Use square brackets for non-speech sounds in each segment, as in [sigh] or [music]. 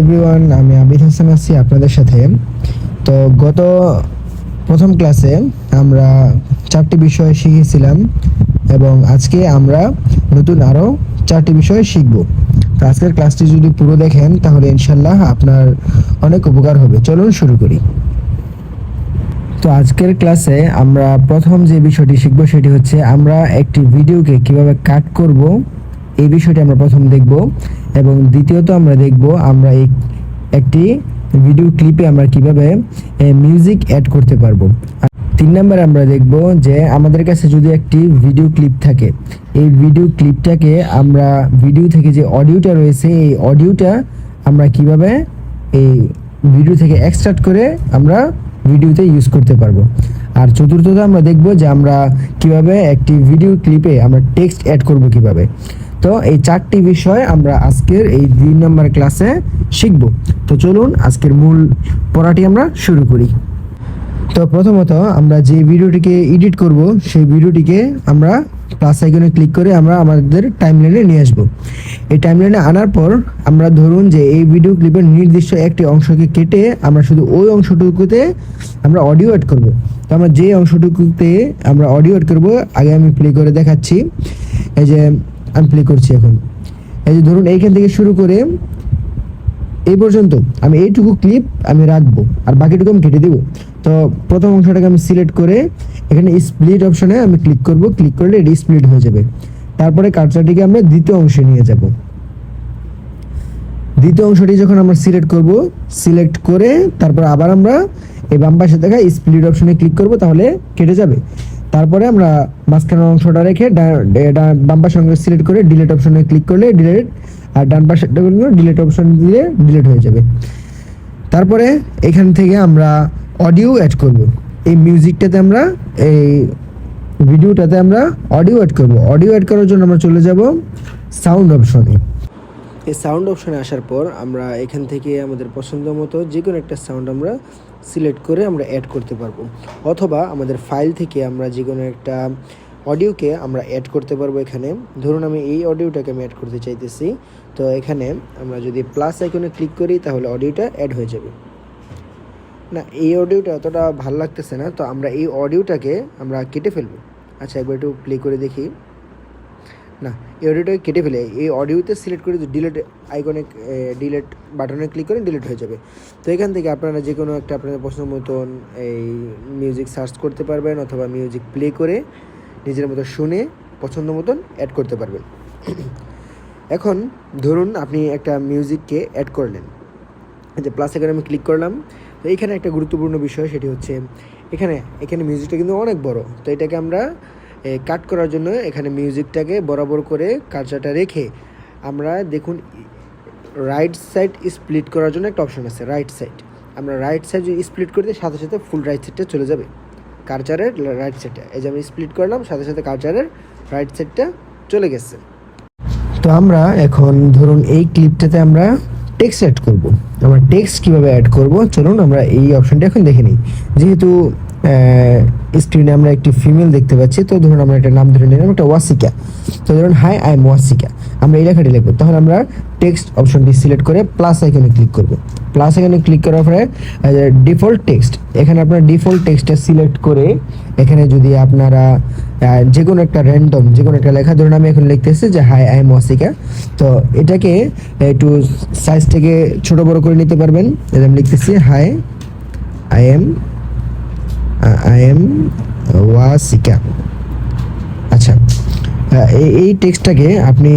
Everyone আমি আবিদ হাসান আছি আপনাদের সাথে। তো গত প্রথম ক্লাসে আমরা চারটি বিষয় শিখেছিলাম এবং আজকে আমরা নতুন আরও চারটি বিষয় শিখব। তো আজকের ক্লাসটি যদি পুরো দেখেন, তাহলে ইনশাল্লাহ আপনার অনেক উপকার হবে। চলুন শুরু করি। তো আজকের ক্লাসে আমরা প্রথম যে বিষয়টি শিখব, সেটি হচ্ছে আমরা একটি ভিডিওকে কীভাবে কাট করব, এই বিষয়টি আমরা প্রথম দেখব। এবং দ্বিতীয়ত আমরা দেখব আমরা এই একটি ভিডিও ক্লিপে আমরা কীভাবে মিউজিক অ্যাড করতে পারব। তিন নম্বরে আমরা দেখব যে আমাদের কাছে যদি একটি ভিডিও ক্লিপ থাকে, এই ভিডিও ক্লিপটাকে আমরা ভিডিও থেকে যে অডিওটা রয়েছে, এই অডিওটা আমরা কীভাবে, এই ভিডিও থেকে এক্সট্রাক্ট করে আমরা ভিডিওতে ইউজ করতে পারব। আর চতুর্থত আমরা দেখব যে আমরা কীভাবে একটি ভিডিও ক্লিপে আমরা টেক্সট অ্যাড করব কীভাবে। তো এই চারটি বিষয় আমরা আজকের এই দুই নম্বর ক্লাসে শিখব। তো চলুন আজকের মূল পড়াটি আমরা শুরু করি। তো প্রথমত আমরা যে ভিডিওটিকে এডিট করব, সেই ভিডিওটিকে আমরা প্লাস আইকনে ক্লিক করে আমরা আমাদের টাইমলাইনে নিয়ে আসব। এই টাইমলাইনে আনার পর আমরা ধরুন যে এই ভিডিও ক্লিপের নির্দিষ্ট একটি অংশকে কেটে আমরা শুধু ওই অংশটুকুতে আমরা অডিও অ্যাড করব। তো আমরা যে অংশটুকুতে আমরা অডিও অ্যাড করব, আগে আমি প্লে করে দেখাচ্ছি। এই যে আমি প্লে করছি এখন। এই যে ধরুন এইখান থেকে শুরু করে এই পর্যন্ত আমি এইটুকু ক্লিপ আমি রাখব, আর বাকিটুকু আমি কেটে দেবো। তো প্রথম অংশটাকে আমি সিলেক্ট করে এখানে স্প্লিট অপশনে আমি ক্লিক করব। ক্লিক করলে এটি স্প্লিট হয়ে যাবে। তারপরে কার্সারটিকে আমরা দ্বিতীয় অংশে নিয়ে যাব। দ্বিতীয় অংশটি যখন আমরা সিলেক্ট করব সিলেক্ট করে তারপর আবার আমরা এই বাম পাশে দেখা স্প্লিট অপশনে ক্লিক করব, তাহলে কেটে যাবে। তারপরে আমরা মাঝখানের অংশটা রেখে বাম পাশে অংশ সিলেক্ট করে ডিলেট অপশনে ক্লিক করলে ডিলেট আর ডান পাশে ডিলেট অপশন দিলে ডিলেট হয়ে যাবে। তারপরে এখান থেকে আমরা অডিও অ্যাড করব। এই মিউজিকটাতে আমরা, এই ভিডিওটাতে আমরা অডিও অ্যাড করব। অডিও অ্যাড করার জন্য আমরা চলে যাব সাউন্ড অপশনে এই সাউন্ড অপশানে আসার পর আমরা এখান থেকে আমাদের পছন্দ মতো যে কোনো একটা সাউন্ড আমরা সিলেক্ট করে আমরা অ্যাড করতে পারব। অথবা আমাদের ফাইল থেকে আমরা যে কোনো একটা অডিওকে আমরা অ্যাড করতে পারব এখানে। ধরুন আমি এই অডিওটাকে আমি অ্যাড করতে চাইতেছি। তো এখানে আমরা যদি প্লাস আইকনে ক্লিক করি তাহলে অডিওটা অ্যাড হয়ে যাবে। না, এই অডিওটা অতটা ভালো লাগতেছে না। তো আমরা এই অডিওটাকে আমরা কেটে ফেলব। আচ্ছা একবার একটু প্লে করে দেখি। না, এই অডিওটাকে কেটে ফেলে, এই অডিওতে সিলেক্ট করে ডিলেট আইকনে ডিলেট বাটনে ক্লিক করে ডিলিট হয়ে যাবে। তো এখান থেকে আপনারা যে কোনো একটা আপনাদের পছন্দ মতন এই মিউজিক সার্চ করতে পারবেন অথবা মিউজিক প্লে করে নিজের মতো শুনে পছন্দ মতন অ্যাড করতে পারবেন। [clears throat] এখন ধরুন আপনি একটা মিউজিককে অ্যাড করলেন। যে প্লাস এখানে আমি ক্লিক করলাম। তো এইখানে একটা গুরুত্বপূর্ণ বিষয় সেটি হচ্ছে, এখানে এখানে মিউজিকটা কিন্তু অনেক বড়। তো এটাকে আমরা কাট করার জন্য এখানে মিউজিকটাকে বরাবর করে কার্সারটা রেখে আমরা দেখুন রাইট সাইড স্প্লিট করার জন্য একটা অপশন আছে রাইট সাইড আমরা রাইট সাইড যদি স্প্লিট করে দিই, সাথে সাথে ফুল রাইট সাইডটা চলে যাবে। কার্চারের রাইট সাইডটা এই যে আমি স্প্লিট করলাম, সাথে সাথে কার্চারের রাইট সাইডটা চলে গেছে। তো আমরা এখন ধরুন এই ক্লিপটাতে আমরা টেক্সট অ্যাড করব। আমরা টেক্সট কীভাবে অ্যাড করব? চলুন আমরা এই অপশনটা এখন দেখে নিই। যেহেতু স্ক্রিনে আমরা একটি ফিমেল দেখতে পাচ্ছি। তো ধরুন আমরা একটা নাম ধরে নিলাম একটা ওয়াসিকা। তো ধরুন হাই আই এম ওয়াসিকা। আমরা এই লেখাটি লিখব। তাহলে আমরা টেক্সট অপশনটি সিলেক্ট করে প্লাস আইকনে ক্লিক করব। প্লাস আইকনে ক্লিক করার পরে ডিফল্ট টেক্সট এখানে আপনার ডিফল্ট টেক্সটটা সিলেক্ট করে এখানে যদি আপনারা যে কোনো একটা র্যান্ডম যে কোনো একটা লেখা, ধরুন আমি এখন লিখতেছি যে হাই আই এম ওয়াসিকা। তো এটাকে একটু সাইজটাকে ছোট বড় করে নিতে পারবেন। আমি লিখতেছি hi I am I am Wasika. আচ্ছা এই টেক্সটটাকে আপনি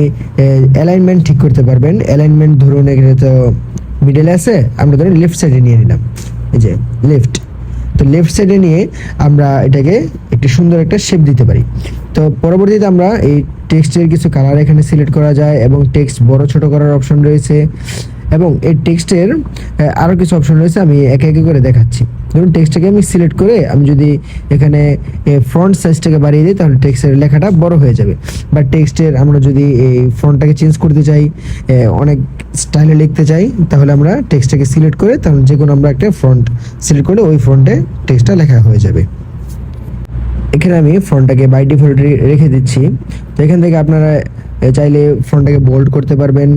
অ্যালাইনমেন্ট ঠিক করতে পারবেন। অ্যালাইনমেন্ট ধরুন এখানে তো মিডলে আছে, আমরা ধরুন লেফট সাইডে নিয়ে নিলাম। এই যে লেফট তো লেফট সাইডে নিয়ে আমরা এটাকে একটি সুন্দর একটা শেপ দিতে পারি। তো পরবর্তীতে আমরা এই টেক্সটের কিছু কালার এখানে সিলেক্ট করা যায় এবং টেক্সট বড় ছোট করার অপশন রয়েছে। এবং এই টেক্সটের আরও কিছু অপশন রয়েছে, আমি একে একে করে দেখাচ্ছি। ধরুন টেক্সটটাকে আমি সিলেক্ট করে আমি যদি এখানে ফ্রন্ট সাইজটাকে বাড়িয়ে দিই, তাহলে টেক্সটের লেখাটা বড় হয়ে যাবে। বা টেক্সটের আমরা যদি এই ফ্রন্টটাকে চেঞ্জ করতে চাই অনেক স্টাইলে লিখতে চাই, তাহলে আমরা টেক্সটটাকে সিলেক্ট করে, তাহলে যে কোনো আমরা একটা ফ্রন্ট সিলেক্ট করে ওই ফ্রন্টে টেক্সটটা লেখা হয়ে যাবে। এখানে আমি ফ্রন্টটাকে বাই ডিফল্ট রেখে দিচ্ছি। তো এখান থেকে আপনারা চাইলে ফ্রন্টটাকে বোল্ড করতে পারবেন,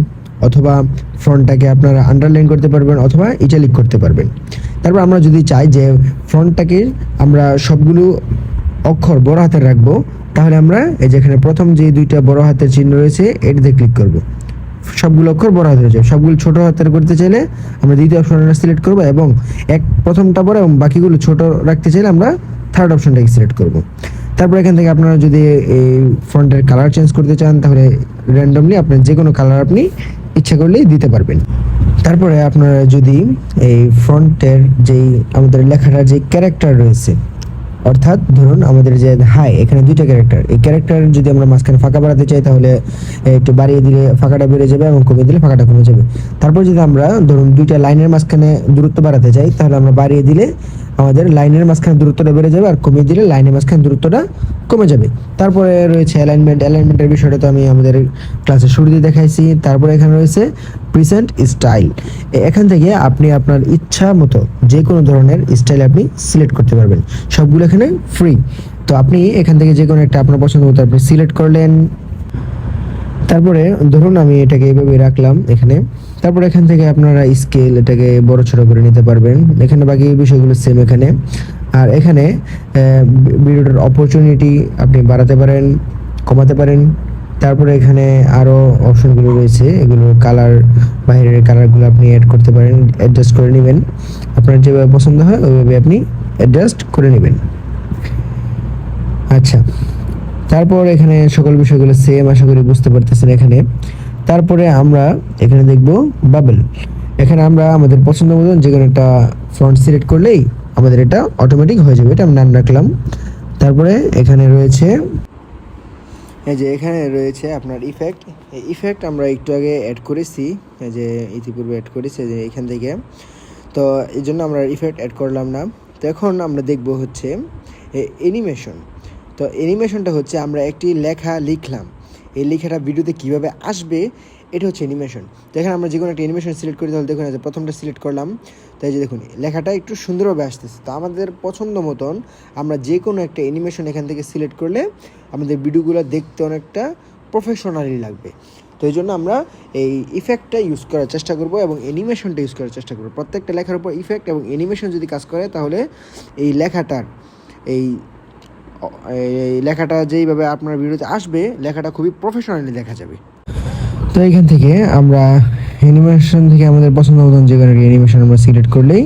অথবা ফ্রন্টটাকে আপনারা আন্ডারলাইন করতে পারবেন, অথবা ইটালিক করতে পারবেন। তারপর আমরা যদি চাই যে ফ্রন্টটাকে আমরা সবগুলো অক্ষর বড় হাতের রাখব, তাহলে আমরা এই যেখানে প্রথম যে দুইটা বড় হাতের চিহ্ন রয়েছে, এটিতে ক্লিক করব। সবগুলো অক্ষর বড় হাতের হয়ে সবগুলো ছোট হাতের করতে চাইলে আমরা দ্বিতীয় অপশনটা সিলেক্ট করব এবং এক প্রথমটা বড় এবং বাকিগুলো ছোট রাখতে চাইলে আমরা থার্ড অপশনটাকে সিলেক্ট করব। তারপর এখান থেকে আপনারা যদি এই ফন্টের কালার চেঞ্জ করতে চান, তাহলে র্যান্ডমলি আপনার যে কোনো কালার আপনি ইচ্ছা করলেই দিতে পারবেন। তারপরে আপনারা যদি এই ফ্রন্টের যেই আমাদের লেখাটার যে ক্যারেক্টার রয়েছে, অর্থাৎ ধরুন আমাদের যে, হাই, এখানে দুইটা ক্যারেক্টার, এই ক্যারেক্টার যদি আমরা মাঝখানে ফাঁকা বাড়াতে চাই, তাহলে একটু বাড়িয়ে দিলে ফাঁকাটা বেড়ে যাবে এবং কমিয়ে দিলে ফাঁকাটা কমে যাবে। তারপর যদি আমরা ধরুন দুইটা লাইনের মাঝখানে দূরত্ব বাড়াতে চাই, তাহলে আমরা বাড়িয়ে দিলে আমাদের লাইনের মাঝখানে দূরত্বটা বেড়ে যাবে, আর কমিয়ে দিলে লাইনের মাঝখানে দূরত্বটা কমে যাবে। তারপরে রয়েছে অ্যালাইনমেন্ট অ্যালাইনমেন্টের বিষয়টা তো আমি আমাদের ক্লাসের শুরুতে দেখাইছি। তারপরে এখানে রয়েছে প্রিসেন্ট স্টাইল এখান থেকে আপনি আপনার ইচ্ছা মতো যে কোনো ধরনের স্টাইল আপনি সিলেক্ট করতে পারবেন। সবগুলো এখানে ফ্রি তো আপনি এখান থেকে যে কোনো একটা আপনার পছন্দ মতো আপনি সিলেক্ট করলেন। তারপরে ধরুন আমি এটাকে এইভাবে রাখলাম এখানে। তারপরে এখান থেকে আপনারা স্কেল এটাকে বড় ছোট করে নিতে পারবেন। এখানে বাকি বিষয়গুলো সেম এখানে। আর এখানে ভিডিওটার অপরচুনিটি আপনি বাড়াতে পারেন, কমাতে পারেন। তারপরে এখানে আরও অপশনগুলো রয়েছে। এগুলো কালার বাইরের কালারগুলো আপনি অ্যাড করতে পারেন অ্যাডজাস্ট করে নেবেন। আপনার যেভাবে পছন্দ হয়, ওইভাবে আপনি অ্যাডজাস্ট করে নেবেন। আচ্ছা তারপর এখানে সকল বিষয়গুলো সেম আশা করি বুঝতে পারতেছেন এখানে। তারপরে আমরা এখানে দেখব বাবেল এখানে আমরা আমাদের পছন্দ মতন যে কোনো একটা ফ্রন্ট সিলেক্ট করলেই আমাদের এটা অটোমেটিক হয়ে যাবে, এটা আমি নাম রাখলাম। তারপরে এখানে রয়েছে যে এখানে রয়েছে আপনার ইফেক্ট এই ইফেক্ট আমরা একটু আগে অ্যাড করেছি যে ইতিপূর্বে অ্যাড করেছি যে এখান থেকে। তো এই জন্য আমরা ইফেক্ট অ্যাড করলাম না। তো এখন আমরা দেখব হচ্ছে অ্যানিমেশন তো অ্যানিমেশনটা হচ্ছে আমরা একটি লেখা লিখলাম। এই লেখাটা ভিডিওতে কীভাবে আসবে এটা হচ্ছে অ্যানিমেশন তো এখানে আমরা যে কোনো একটা অ্যানিমেশন সিলেক্ট করি, তাহলে দেখুন যে প্রথমটা সিলেক্ট করলাম। তাই যে দেখুন, লেখাটা একটু সুন্দরভাবে আসতেছে। তো আমাদের পছন্দ মতন আমরা যে কোনো একটা অ্যানিমেশন এখান থেকে সিলেক্ট করলে আমাদের ভিডিওগুলো দেখতে অনেকটা প্রফেশনালি লাগবে। তো এই জন্য আমরা এই ইফেক্টটা ইউজ করার চেষ্টা করব এবং অ্যানিমেশনটা ইউজ করার চেষ্টা করব। প্রত্যেকটা লেখার উপর ইফেক্ট এবং অ্যানিমেশন যদি কাজ করে, তাহলে এই লেখাটার এই এই লেখাটা যেইভাবে আপনার ভিডিওতে আসবে, লেখাটা খুবই প্রফেশনালি দেখা যাবে। তো এখান থেকে আমরা অ্যানিমেশন থেকে আমাদের পছন্দ মতন যে কোনো একটা অ্যানিমেশন আমরা সিলেক্ট করলেই,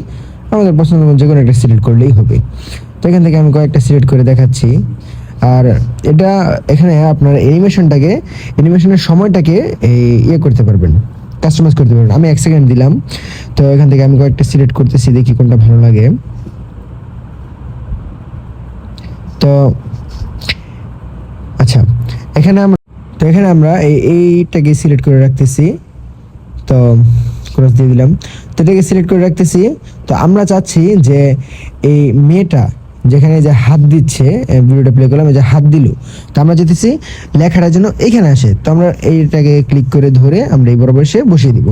আমাদের পছন্দ মতন যে কোনো একটা সিলেক্ট করলেই হবে। তো এখান থেকে আমি কয়েকটা সিলেক্ট করে দেখাচ্ছি। আর এটা এখানে আপনার অ্যানিমেশনটাকে অ্যানিমেশনের সময়টাকে এই ইয়ে করতে পারবেন কাস্টমাইজ করতে পারবেন। আমি এক সেকেন্ড দিলাম। তো এখান থেকে আমি কয়েকটা সিলেক্ট করতেছি, দেখি কোনটা ভালো লাগে। তো আচ্ছা এখানে আমরা তো এখানে আমরা এই এইটাকে সিলেক্ট করে রাখতেছি। তো ক্রস দিয়ে দিলাম। তো এটাকে সিলেক্ট করে রাখতেছি। তো আমরা চাচ্ছি যে এই মেয়েটা যেখানে যে হাত দিচ্ছে ভিডিওটা প্লে করলাম যে হাত দিল, তো আমরা যেতেছি লেখাটা যেন এখানে আসে। তো আমরা এইটাকে ক্লিক করে ধরে আমরা এই বরাবর এসে বসিয়ে দিব।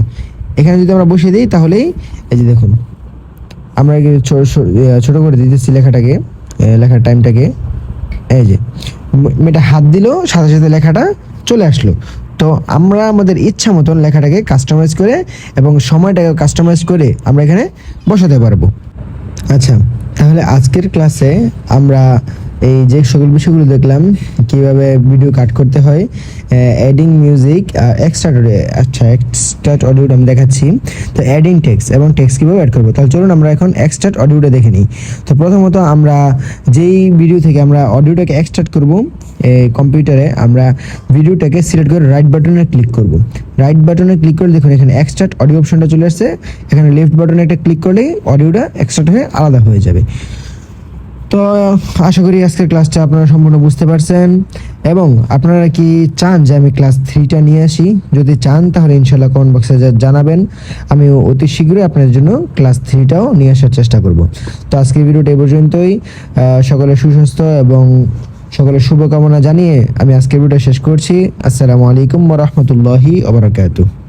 এখানে যদি আমরা বসিয়ে দিই, তাহলেই এই যে দেখুন, আমরা ছোট করে দিতেছি লেখাটাকে লেখার টাইমটাকে এই যে মেয়েটা হাত দিল, সাথে সাথে লেখাটা চলে আসলো। তো আমরা আমাদের ইচ্ছা মতন লেখাটাকে কাস্টমাইজ করে এবং সময়টাকে কাস্টমাইজ করে আমরা এখানে বসাতে পারব। আচ্ছা তাহলে আজকের ক্লাসে আমরা এই যে সকল বিষয়গুলো দেখলাম, কীভাবে ভিডিও কাট করতে হয় অ্যাডিং মিউজিক এক্সট্রা আচ্ছা এক্সট্রা অডিওটা আমি দেখাচ্ছি। তো অ্যাডিং টেক্স এবং টেক্স কীভাবে অ্যাড করব? তাহলে চলুন আমরা এখন এক্সট্রা অডিওটা দেখে নিই। তো প্রথমত আমরা যেই ভিডিও থেকে আমরা অডিওটাকে এক্সট্রাক্ট করব কম্পিউটারে আমরা ভিডিওটাকে সিলেক্ট করে রাইট বাটনে ক্লিক করব। রাইট বাটনে ক্লিক করে দেখুন এখানে এক্সট্রাক্ট অডিও অপশনটা চলে আসছে। এখানে লেফট বাটনে একটা ক্লিক করলেই অডিওটা এক্সট্রাক্ট হয়ে আলাদা হয়ে যাবে। তো, আশা করি আজকের ক্লাসটা আপনারা সম্পূর্ণ বুঝতে পারছেন। এবং আপনারা কি চান যে আমি ক্লাস থ্রিটা নিয়ে আসি? যদি চান, তাহলে ইনশাল্লাহ কমেন্ট বক্সে জানাবেন। আমি অতি শীঘ্রই আপনাদের জন্য ক্লাস থ্রিটাও নিয়ে আসার চেষ্টা করব। তো আজকের ভিডিওটা এই পর্যন্তই। সকলে সুস্বাস্থ্য এবং সকলের শুভকামনা জানিয়ে আমি আজকের ভিডিও শেষ করছি। আসসালামু আলাইকুম রহমতুল্লাহি ওবরাকাতুহ